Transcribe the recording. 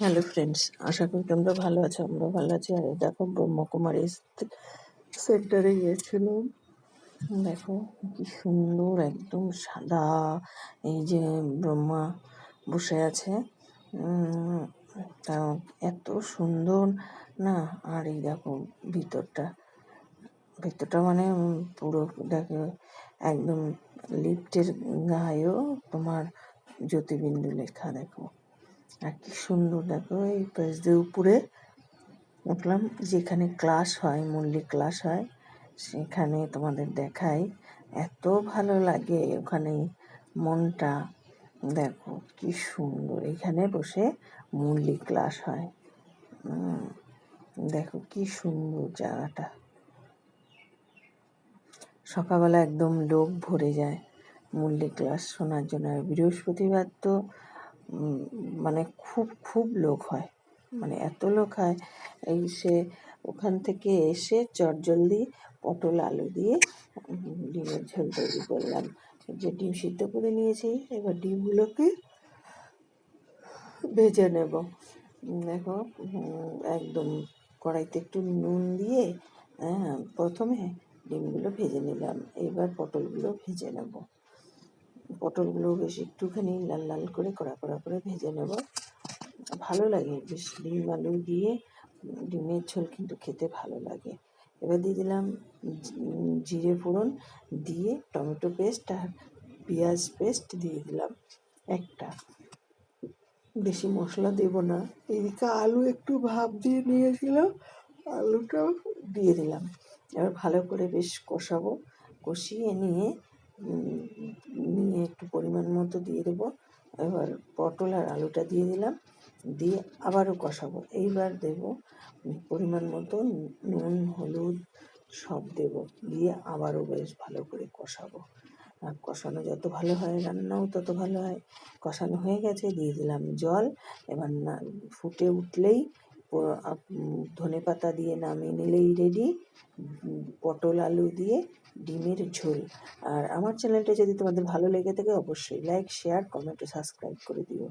Hello friends আশা করি তোমরা ভালো আছো আমরা ভালো আছি। আর এই দেখো, ব্রহ্মকুমারী সেন্টারে গিয়েছিলাম দেখো, কি সুন্দর, একদম সাদা, এই যে ব্রহ্মা বসে আছে। তা এত সুন্দর, না? আর এই দেখো, ভিতরটা ভিতরটা মানে পুরো দেখো, একদম লিফটের গায়েও তোমার জ্যোতিবিন্দু লেখা, দেখো। আর কি সুন্দর। দেখো এই পাশ দিয়ে উপরে উঠলাম, যেখানে ক্লাস হয় মল্লিক ক্লাস হয়, সেখানে তোমাদের দেখাই। এত ভালো লাগে ওখানে মনটা। দেখো কি সুন্দর, এখানে বসে মল্লিক ক্লাস হয়। দেখো কি সুন্দর জায়গাটা। সকালবেলা একদম লোক ভরে যায়। মল্লিক ক্লাস শোনার জন্য। আর বৃহস্পতিবার তো মানে খুব খুব লোক হয়। মানে এত লোক হয়, এই সে ওখান থেকে এসে চটজলদি পটল, আলু দিয়ে ডিমের ঝোল তৈরি করলাম। যে ডিম সিদ্ধ করে নিয়েছি, এবার ডিমগুলোকে ভেজে নেব। দেখো একদম কড়াইতে একটু নুন দিয়ে হ্যাঁ প্রথমে ডিমগুলো ভেজে নিলাম। এবার পটলগুলো ভেজে নেব। পটলগুলো বেশ একটুখানি লাল লাল করে কড়া কড়া করে ভেজে নেব। ভালো লাগে, বেশ ডিম আলু দিয়ে ডিমের ঝোল কিন্তু খেতে ভালো লাগে। এবার দিয়ে দিলাম জিরে ফোড়ন দিয়ে টমেটো পেস্ট আর পেঁয়াজ পেস্ট দিয়ে দিলাম একটা। বেশি মশলা দেব না। এদিকে আলু একটু ভাপ দিয়ে নিয়েছিলাম, আলুটাও দিয়ে দিলাম। এবার ভালো করে বেশ কষাবো। কষিয়ে নিয়ে নিয়ে একটু পরিমাণ মতো দিয়ে দেবো। এবার পটল আর আলুটা দিয়ে দিলাম। দিয়ে আবারও কষাবো। এইবার দেব পরিমাণ মতো নুন, হলুদ সব দেব। দিয়ে আবারও বেশ ভালো করে কষাবো। আর কষানো যত ভালো হয়, রান্নাও তত ভালো হয়। কষানো হয়ে গেছে, দিয়ে দিলাম জল। এবার না, ফুটে উঠলেই ধনে পাতা দিয়ে নামিয়ে নিলেই রেডি পটল আলু দিয়ে ডিমের ঝোল। আর আমার চ্যানেলটা যদি তোমাদের ভালো লেগে থাকে, অবশ্যই লাইক শেয়ার কমেন্ট ও সাবস্ক্রাইব করে দিও।